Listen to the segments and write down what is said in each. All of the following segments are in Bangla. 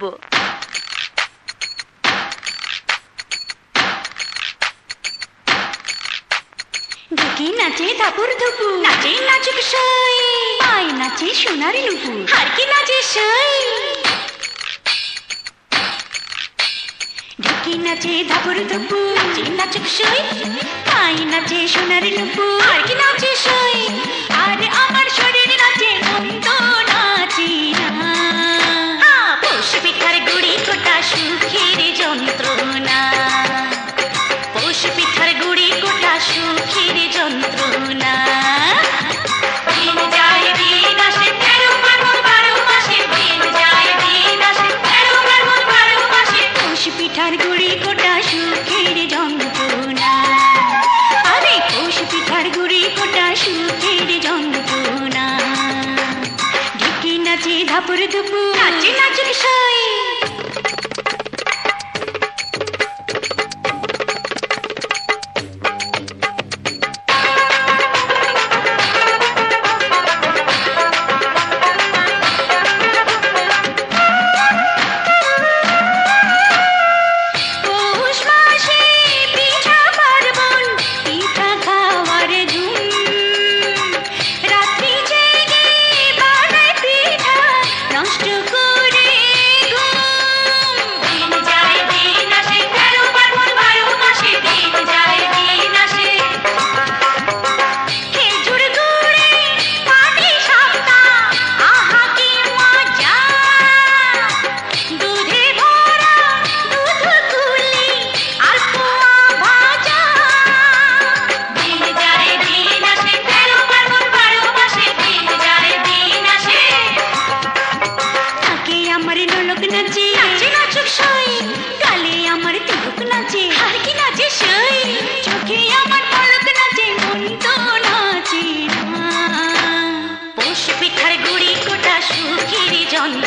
দেখব দেখি নাচে নাচে নাচুক সই। নাচে নুপু আর কি নাচে সই। ঢেকি নাচে ধাপুর ধুপু। নাচে নাচুক সই। পায় নাচে সোনারি নুপু আর কি নাচে সই। పురుదుపు. నచ్చి నచ్చిని సాయి on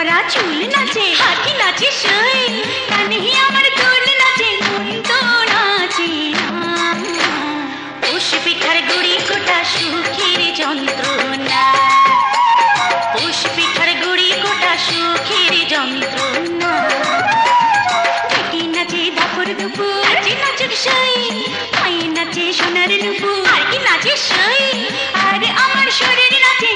ভরা চুল নাচে, হাতি নাচে, সই কানে আমার দোল নাচে, মন্দ নাচে। পুষ পিঠার গুড়ি কোটা সুখের যন্ত্রণা। পুষ পিঠার গুড়ি কোটা সুখের যন্ত্রণা। পেটি নাচে দাপর দুপুর নাচে নাচুক সই পায়ে নাচে সোনার নুপুর। আর কি নাচে সই, আর আমার শরীর নাচে